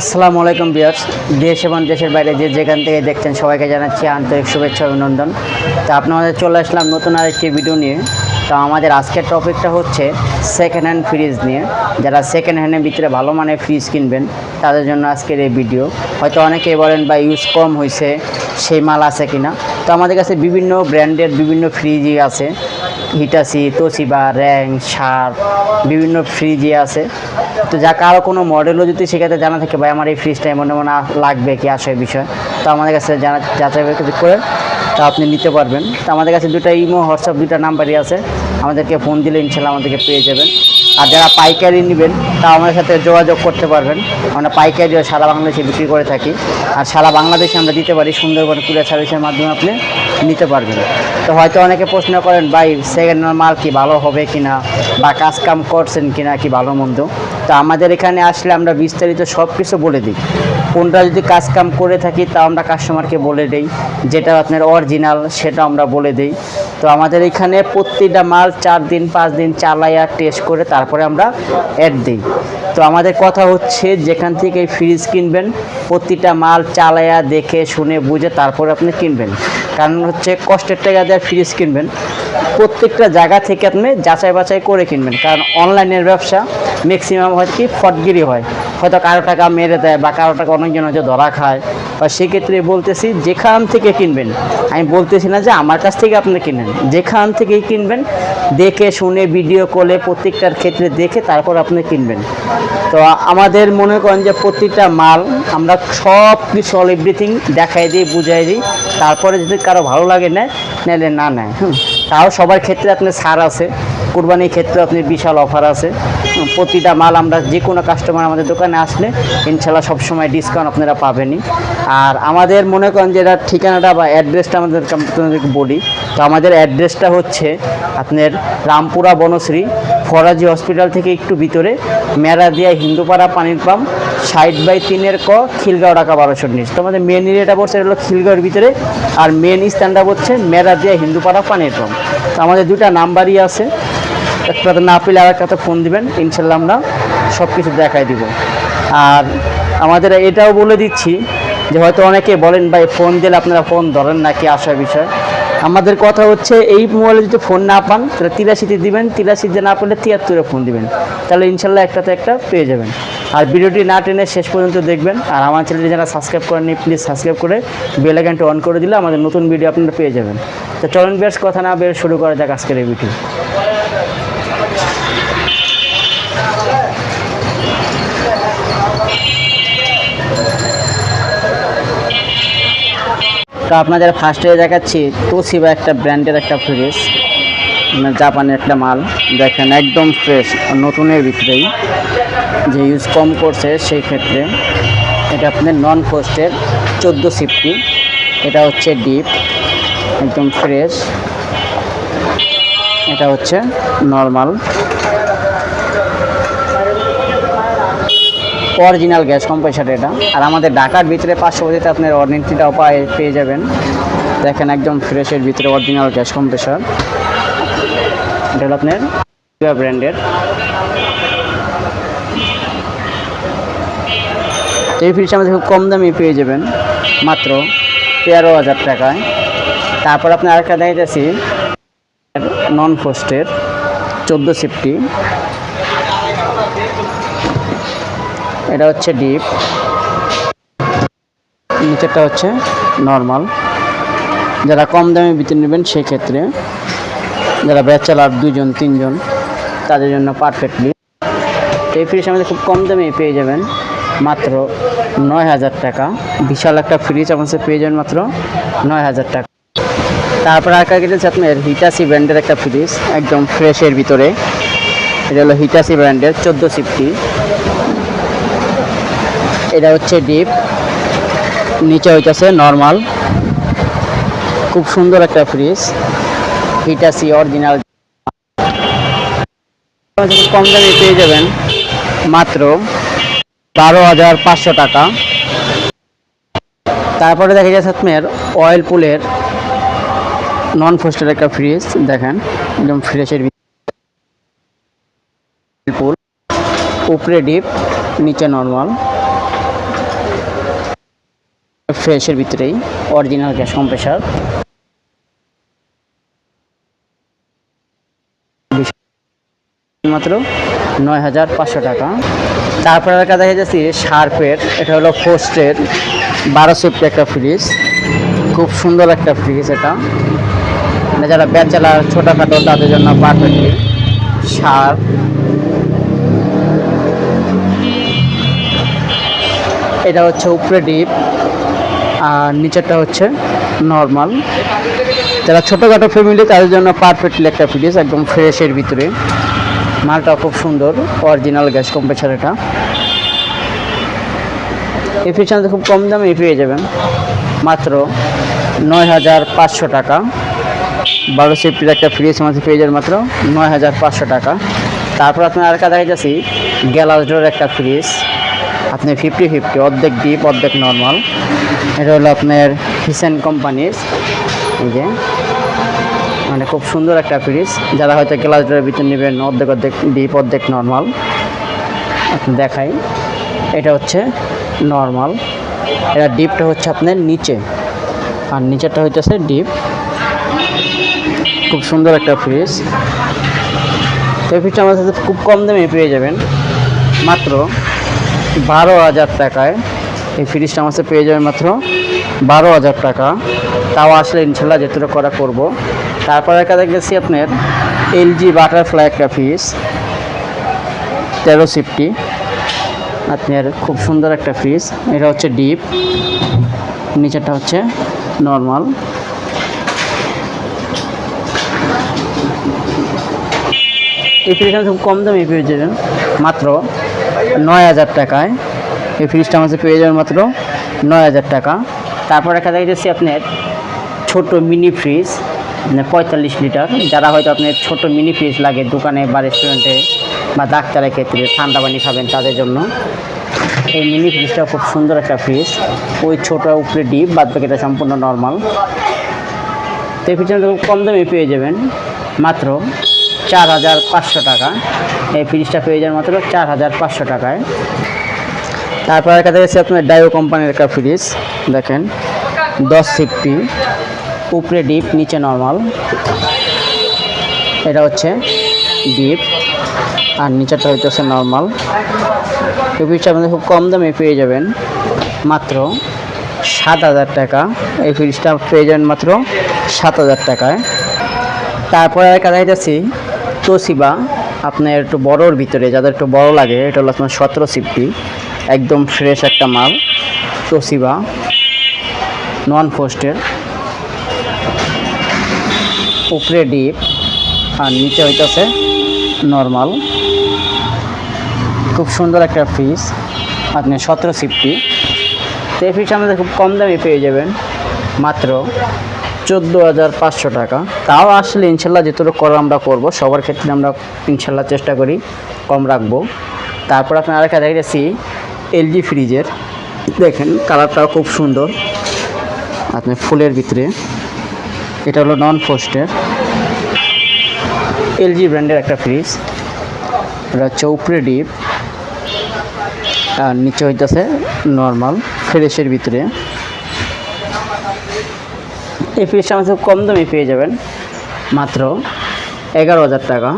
আসসালামু আলাইকুম বিয়ার্স দেশ এবং দেশের বাইরে যে যেখান থেকে দেখছেন সবাইকে জানাচ্ছি আন্তরিক শুভেচ্ছা অভিনন্দন। তো আপনাদের চলে আসলাম নতুন আরেকটি ভিডিও নিয়ে। তো আমাদের আজকের টপিকটা হচ্ছে সেকেন্ড হ্যান্ড ফ্রিজ নিয়ে। যারা সেকেন্ড হ্যান্ডের ভিতরে ভালো মানের ফ্রিজ কিনবেন, তাদের জন্য আজকের এই ভিডিও হয়তো অনেকেই বলেন বা ইউজ কম হয়েছে সেই মাল আছে কিনা? তো আমাদের কাছে বিভিন্ন ব্র্যান্ডের বিভিন্ন ফ্রিজই আছে। হিটাসি তোসিবা র্যাং, শার্প, বিভিন্ন ফ্রিজই আছে। তো যা কারও কোনো মডেলও যদি সেক্ষেত্রে জানা থাকে, ভাই, আমার এই ফ্রিজটা এমন এমন লাগবে কি আসে বিষয়। তো আমাদের কাছে জানা যাচাই করে তা আপনি নিতে পারবেন। তো আমাদের কাছে দুটা ইমো হোয়াটসঅ্যাপ দুটা নাম্বারই আছে। আমাদেরকে ফোন দিলে ইনশাল্লাহ আমাদেরকে পেয়ে যাবেন। আর যারা পাইকারি নেবেন তা আমাদের সাথে যোগাযোগ করতে পারবেন। আমরা পাইকারি সারা বাংলাদেশে বিক্রি করে থাকি। আর সারা বাংলাদেশে আমরা দিতে পারি, সুন্দরবন কুরিয়ার সার্ভিসের মাধ্যমে আপনি নিতে পারবেন। তো হয়তো অনেকে প্রশ্ন করেন, ভাই সেকেন্ড হ্যান্ড মাল কি ভালো হবে কিনা? বা কাজ কাম করছেন কিনা কি ভালো মন্দ? তো আমাদের এখানে আসলে আমরা বিস্তারিত সব কিছু বলে দিই। কোনটা যদি কাজ কাম করে থাকি তা আমরা কাস্টমারকে বলে দিই, যেটা আপনার অরিজিনাল সেটা আমরা বলে দিই। তো আমাদের এখানে প্রতিটা মাল চার দিন, পাঁচ দিন চালাইয়া টেস্ট করে তারপরে আমরা অ্যাড দিই। তো আমাদের কথা হচ্ছে, যেখান থেকে ফ্রিজ কিনবেন, প্রতিটা মাল চালাইয়া দেখে, শুনে, বুঝে তারপরে আপনি কিনবেন। কারণ হচ্ছে কষ্টের টাকা দেওয়ার ফ্রিজ কিনবেন। প্রত্যেকটা জায়গা থেকে আপনি যাচাই বাছাই করে কিনবেন। কারণ অনলাইনের ব্যবসা ম্যাক্সিমাম হয় কি, ফটগিরি হয়। হয়তো কারও টাকা মেরে দেয় বা কারও টাকা অনেকজন হয়তো ধরা খায়, বা সেক্ষেত্রে বলতেছি যেখান থেকে কিনবেন, আমি বলতেছি না যে আমার কাছ থেকে আপনি কিনেন, যেখান থেকেই কিনবেন, দেখে শুনে ভিডিও কলে প্রত্যেকটার ক্ষেত্রে দেখে তারপর আপনি কিনবেন। তো আমাদের মনে করেন যে প্রত্যেকটা মাল আমরা সব কিছু অল এভরিথিং দেখাই দিই, বুঝাই দিই, তারপরে যদি কারও ভালো লাগে নেয় নাহলে না নেয় তাও সবার ক্ষেত্রে আপনার ছাড় আছে। কোরবানির ক্ষেত্রে আপনি বিশাল অফার আছে। প্রতিটা মাল আমরা যে কোনো কাস্টমার আমাদের দোকানে আসলে ইনশাল্লাহ সবসময় ডিসকাউন্ট আপনারা পাবেনই। আর আমাদের মনে করেন যে এটা ঠিকানাটা বা অ্যাড্রেসটা আমাদের বলি। তো আমাদের অ্যাড্রেসটা হচ্ছে আপনার রামপুরা বনশ্রী ফরাজি হসপিটাল থেকে একটু ভিতরে মেরাদিয়া হিন্দুপাড়া পানির পাম্প সাইড বাই তিনের ক, খিলগাঁও ঢাকা বারোশো নিচ তো আমাদের মেন এরিয়াটা পড়ছে এটা হলো খিলগাঁওয়ের ভিতরে। আর মেন স্থানটা হচ্ছে মেরাদিয়া হিন্দুপাড়া পানির পাম্প। তো আমাদের দুটা নাম্বারই আছে। একটাতে না পেলে আর একটাতে ফোন দিবেন, ইনশাল্লাহ আমরা সব কিছু দেখাই দিব। আর আমাদের এটাও বলে দিচ্ছি যে হয়তো অনেকে বলেন, ভাই ফোন দিলে আপনারা ফোন ধরেন নাকি? আসার বিষয়। আমাদের কথা হচ্ছে, এই মোবাইলে যদি ফোন না পান, তাহলে তিরাশিতে দিবেন, তিরাশিতে না পেলে তিয়াত্তরে ফোন দিবেন। তাহলে ইনশাল্লাহ একটাতে একটা পেয়ে যাবেন। আর ভিডিওটি না টেনে শেষ পর্যন্ত দেখবেন। আর আমার চ্যানেলটি যারা সাবস্ক্রাইব করেননি প্লিজ সাবস্ক্রাইব করে বেল আইকনটা অন করে দিলে আমাদের নতুন ভিডিও আপনারা পেয়ে যাবেন। তো চলন বেশ, কথা না বের শুরু করা যাক আজকের এই ভিডিও তো আপনাদের ফার্স্টে দেখাচ্ছি তোশিবা একটা ব্র্যান্ডের একটা ফ্রিজ মানে জাপানের একটা মাল। দেখেন, একদম ফ্রেশ নতুনের ভিতরেই। যে ইউজ কম করছে সেই ক্ষেত্রে। এটা আপনার নন ফোস্টের চোদ্দ সিফটি এটা হচ্ছে ডিপ একদম ফ্রেশ এটা হচ্ছে নর্মাল অরিজিনাল গ্যাস কম্প্রেসার এটা আর আমাদের ঢাকার ভিতরে পাঁচশো বছরতে আপনার অরিজিনটাও পায়ে, পেয়ে যাবেন। দেখেন একদম ফ্রেশের ভিতরে অরিজিনাল গ্যাস কম্প্রেসার এটা আপনার ব্র্যান্ডের এই ফ্রিজটা আমাদের খুব কম দামে পেয়ে যাবেন, মাত্র তেরো হাজার টাকায়। তারপর আপনি আরেকটা দেখাইতেছি নন ফোস্টের চোদ্দ সিফটি এটা হচ্ছে ডিপ। নিচেরটা হচ্ছে নর্মাল। যারা কম দামে বিতে নেবেন সেক্ষেত্রে যারা ব্যাচেলার দুজন তিনজন, তাদের জন্য পারফেক্টলি এই ফ্রিজ আমাদের খুব কম দামে পেয়ে যাবেন, মাত্র নয় হাজার টাকা। বিশাল একটা ফ্রিজ আমাদের পেয়ে যাবেন মাত্র নয় হাজার টাকা। তারপর আর কেটেছে আপনার হিটাসি ব্র্যান্ডের একটা ফ্রিজ, একদম ফ্রেশের ভিতরে। এটা হলো হিটাসি ব্র্যান্ডের চোদ্দ সিফটি। এটা হচ্ছে ডিপ। নিচে হইতেছে নর্মাল খুব সুন্দর একটা ফ্রিজ হিটাসি অরিজিনাল কম দামে পেয়ে যাবেন, মাত্র বারো হাজার পাঁচশো টাকা। তারপরে দেখা যাচ্ছে আপনার অয়েল পুলের নন ফোস্টের একটা ফ্রিজ দেখেন, একদম ফ্রেশের পুল। উপরে ডিপ, নিচে নর্মাল ফ্রেশের ভিতরেই অরিজিনাল গ্যাস কম্প্রেসার মাত্র নয় হাজার পাঁচশো টাকা। তারপরে একটা দেখা যাচ্ছে শার্পের, এটা হলো ফোস্টের বারো সিফটি একটা ফ্রিজ খুব সুন্দর একটা ফ্রিজ এটা। মানে যারা ব্যাচেলার, ছোটোখাটো, তাদের জন্য পারফেক্টলি শার্প। এটা হচ্ছে উপরে ডিপ আর নিচেরটা হচ্ছে নর্মাল যারা ছোটোখাটো ফ্যামিলি তাদের জন্য পারফেক্টলি একটা ফ্রিজ একদম ফ্রেশের ভিতরে। মালটা খুব সুন্দর অরিজিনাল গ্যাস কম্প্রেসার এটা। এই ফ্রিজটা খুব কম দামে পেয়ে যাবেন। মাত্র নয় হাজার পাঁচশো টাকা। বারো সেফটির একটা ফ্রিজ আমাদের পেয়ে যাবেন মাত্র নয় হাজার পাঁচশো টাকা। তারপর আপনি আর একটা দেখা যাচ্ছি গ্যালাস ডোর একটা ফ্রিজ আপনি ফিফটি ফিফটি অর্ধেক ডিপ অর্ধেক নর্মাল এটা হলো আপনার হিসেন কোম্পানির এই যে মানে খুব সুন্দর একটা ফ্রিজ যারা হয়তো গ্লাস ডোরের ভিতর নেবেন, অর্ধেক অর্ধেক ডিপ অর্ধেক নর্মাল আপনি দেখাই। এটা হচ্ছে নর্মাল এটা ডিপটা হচ্ছে আপনার নিচে। আর নিচেরটা হইতেছে ডিপ খুব সুন্দর একটা ফ্রিজ তো এই ফ্রিজটা আমাদের সাথে খুব কম দামে পেয়ে যাবেন। মাত্র বারো হাজার টাকায়। এই ফ্রিজটা আমার পেয়ে যাবেন মাত্র বারো হাজার টাকা। তাও আসলে ইনশাল্লাহ যেটুকু করা করব। তারপরে কাছে গেছি আপনার এলজি বাটারফ্লাই একটা ফ্রিজ। তেরো সিফটি। আপনার খুব সুন্দর একটা ফ্রিজ। এটা হচ্ছে ডিপ। নিচেরটা হচ্ছে নর্মাল। এই ফ্রিজটা খুব কম দামে পেয়ে যাবেন। মাত্র নয় হাজার টাকায়। এই ফ্রিজটা আমাদের পেয়ে যাবেন মাত্র নয় হাজার টাকা। তারপর দেখা যাচ্ছে আপনার ছোট মিনি ফ্রিজ মানে পঁয়তাল্লিশ লিটার যারা হয়তো আপনার ছোট মিনি ফ্রিজ লাগে দোকানে বা রেস্টুরেন্টে বা ডাক্তারের ক্ষেত্রে ঠান্ডা পানি খাবেন তাদের জন্য। এই মিনি ফ্রিজটা খুব সুন্দর একটা ফ্রিজ ওই ছোটো উপরে ডিপ বাদ বাকিটা সম্পূর্ণ নর্মাল তো এই ফ্রিজটা খুব কম দামে পেয়ে যাবেন। মাত্র চার হাজার পাঁচশো টাকা। এই ফ্রিজটা পেয়ে যান মাত্র চার হাজার পাঁচশো টাকায়। তারপর একটা দেখেছি আপনার ডায়ো কোম্পানির একটা ফ্রিজ দেখেন, দশ সিফটি উপরে ডিপ নিচে নর্মাল এটা হচ্ছে ডিপ আর নিচেরটা হচ্ছে নর্মাল এই ফ্রিজটা আপনাদের খুব কম দামে পেয়ে যাবেন, মাত্র সাত হাজার টাকা। এই ফ্রিজটা পেয়ে যাবেন মাত্র সাত হাজার টাকায়। তারপরে একটা দেখাইতেছি তোসিবা আপনার একটু বড়োর ভিতরে, যাদের একটু বড় লাগে, এটা হলো আপনার সতেরো সিফটি একদম ফ্রেশ একটা মাল তোসিবা নন ফোস্টের উপরে ডিপ আর নিচে হইতেছে নর্মাল খুব সুন্দর একটা ফ্রিজ আপনি সতেরো সিফটি তো এই ফ্রিজটা আমাদের খুব কম দামে পেয়ে যাবেন, মাত্র চোদ্দ হাজার পাঁচশো টাকা। তাও আসলে ইনশাল্লাহ যেটুকু করার আমরা করব, সবার ক্ষেত্রে আমরা ইনশাল্লাহ চেষ্টা করি কম রাখব। তারপর আপনার আরেকটা দেখে গেছি এলজি ফ্রিজের। দেখেন কালারটাও খুব সুন্দর। আপনি ফুলের ভিতরে। এটা হলো নন ফোস্টের এলজি ব্র্যান্ডের একটা ফ্রিজ। এটা উপরে ডিপ। আর নিচে হইতেছে নর্মাল, ফ্রেশের ভিতরে। এই ফ্রিজটা আমাদের কম দামে পেয়ে যাবেন। মাত্র এগারো হাজার টাকা।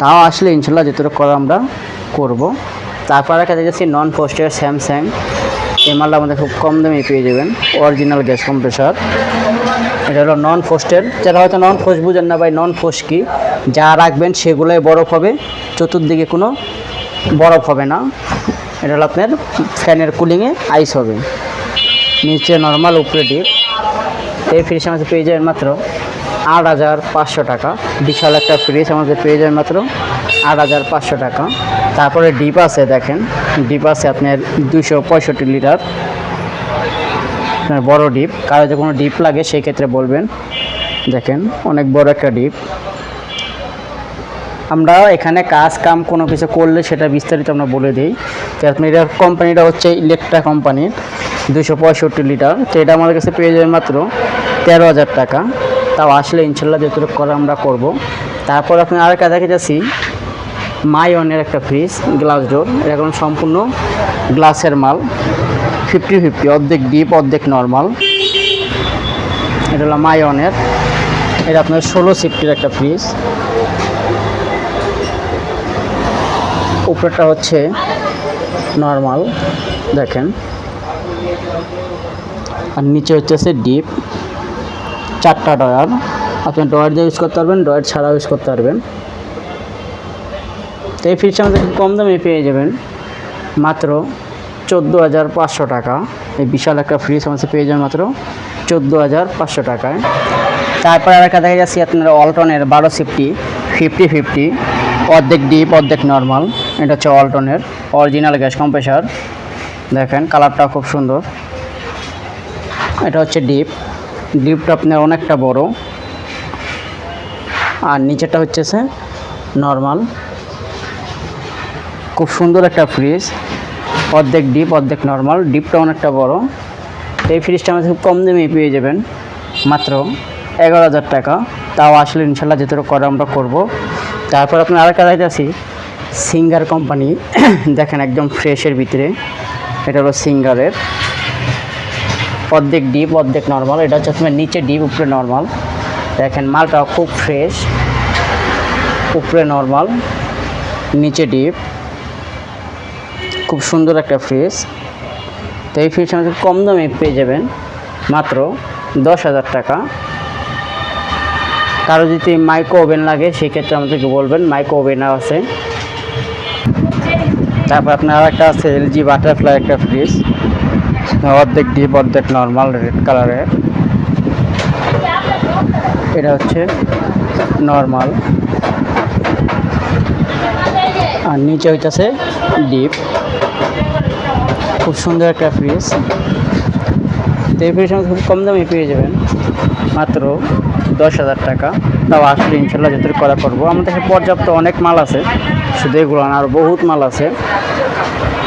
তাও আসলে ইনশাল্লাহ যেটুকু করা আমরা করব। তারপর একটা দেখেছি নন পোস্টের স্যামসাং এই মালটা আমাদের খুব কম দামে পেয়ে যাবেন। অরিজিনাল গ্যাস কম্প্রেসার এটা হলো নন ফোস্টের যারা হয়তো নন ফোস্ট বুঝেন না ভাই নন ফোস্ট কি? যা রাখবেন সেগুলোই বরফ হবে। চতুর্দিকে কোনো বরফ হবে না। এটা হলো আপনার ফ্যানের কুলিংয়ে আইস হবে। নিচে নর্মাল উপরে ডিপ এই ফ্রিজ আমাদের পেয়ে যাবেন মাত্র আট হাজার পাঁচশো টাকা। বিশাল একটা ফ্রিজ আমাদের পেয়ে যাবেন মাত্র আট হাজার পাঁচশো টাকা। তারপরে ডিপ আছে দেখেন। ডিপ আছে আপনার দুশো পঁয়ষট্টি লিটার আপনার বড় ডিপ কারও যদি কোনো ডিপ লাগে, সেই ক্ষেত্রে বলবেন। দেখেন, অনেক বড় একটা ডিপ আমরা এখানে কাজ কাম কোনো কিছু করলে সেটা বিস্তারিত আমরা বলে দিই। তো এটার কোম্পানিটা হচ্ছে ইলেকট্রা কোম্পানির দুশো পঁয়ষট্টি লিটার। তো এটা আমাদের কাছে পেয়ে যাবে মাত্র তেরো হাজার টাকা। তাও আসলে ইনশাল্লাহ যতটুকু করা আমরা করব। তারপর আপনি আর কাছে যাচ্ছি মাইনের একটা ফ্রিজ গ্লাস ডোর এখন সম্পূর্ণ গ্লাসের মাল। ফিফটি ফিফটি অর্ধেক ডিপ অর্ধেক নর্মাল এটা হলো মাইনের এটা আপনার ষোলো সিফটির একটা ফ্রিজ উপরেরটা হচ্ছে নর্মাল দেখেন। আর নিচে হচ্ছে ডিপ চারটা ডয়ার আপনি ডয়ার দিয়ে ইউজ করতে পারবেন ডয়ার ছাড়াও ইউজ করতে পারবেন। তো এই ফ্রিজটা আমাদের কম দামে পেয়ে যাবেন। মাত্র চোদ্দ হাজার পাঁচশো টাকা। এই বিশাল একটা ফ্রিজ আমাদের পেয়ে যাবেন মাত্র চোদ্দ হাজার পাঁচশো টাকায়। তারপর আর একটা দেখা যাচ্ছে আপনার অল্টনের বারো সিফটি ফিফটি ফিফটি অর্ধেক ডিপ অর্ধেক নর্মাল এটা হচ্ছে অল্টনের অরিজিনাল গ্যাস কম্প্রেসার দেখেন কালারটা খুব সুন্দর। এটা হচ্ছে ডিপ। ডিপটা আপনার অনেকটা বড়। আর নিচেটা হচ্ছে সে নর্মাল। খুব সুন্দর একটা ফ্রিজ অর্ধেক ডিপ, অর্ধেক নর্মাল। ডিপটা অনেকটা বড়। এই ফ্রিজটা আমাদের খুব কম দামে পেয়ে যাবেন। মাত্র এগারো হাজার টাকা। তাও আসলে ইনশাল্লাহ যেতে করে আমরা করব। তারপর আপনার আরেকটা আছি সিঙ্গার কোম্পানি দেখেন, একদম ফ্রেশের ভিতরে। এটা হলো সিঙ্গারের। অর্ধেক ডিপ, অর্ধেক নর্মাল। এটা হচ্ছে আপনার নিচে ডিপ, উপরে নর্মাল। দেখেন মালটা খুব ফ্রেশ, উপরে নর্মাল, নিচে ডিপ। খুব সুন্দর একটা ফ্রিজ। তো এই ফ্রিজ আমাদের কম দামে পেয়ে যাবেন, মাত্র দশ হাজার টাকা। কারও যদি মাইক্রো ওভেন লাগে, সেক্ষেত্রে আমাদেরকে বলবেন, মাইক্রো ওভেনও আছে। তারপর আপনার একটা আছে এলজি বাটারফ্লাই একটা ফ্রিজ অর্ধেক ডিপ অর্ধেক নর্মাল রেড কালারের এটা হচ্ছে নর্মাল আর নিচে হইতেছে ডিপ খুব সুন্দর একটা ফ্রিজ তো এই ফ্রিজ খুব কম দামে পেয়ে যাবেন। মাত্র দশ হাজার টাকা। তাও আসলে ইনশাল্লাহ যত করা করব আমাদের পর্যাপ্ত অনেক মাল আছে। শুধু এগুলো না আরও বহুত মাল আছে।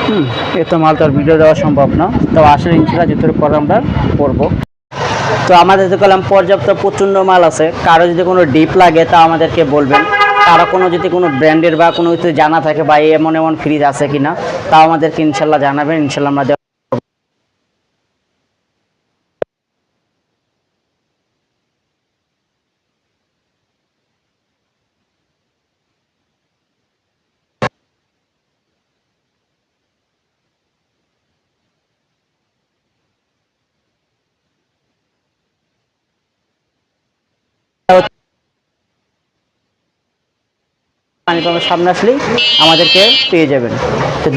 হুম এত মাল তো আর ভিডিও দেওয়া সম্ভব না। তাও আসলে ইনশাল্লাহ যত করে আমরা করব। তো আমাদের তো কলাম পর্যাপ্ত প্রচণ্ড মাল আছে। কারও যদি কোনো ডিপ লাগে তা আমাদেরকে বলবেন। কারও কোনো যদি কোনো ব্র্যান্ডের বা কোনো কিছু জানা থাকে বা এমন এমন ফ্রিজ আছে কিনা, তাও আমাদেরকে ইনশাল্লাহ জানাবেন। ইনশাল্লাহ আমরা পাম্পের সামনে আসলেই আমাদেরকে পেয়ে যাবেন। তো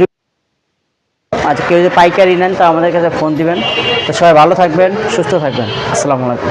আচ্ছা কেউ যদি পাইকারি নেন, তো আমাদের কাছে ফোন দিবেন। তো সবাই ভালো থাকবেন, সুস্থ থাকবেন। আসসালামু আলাইকুম।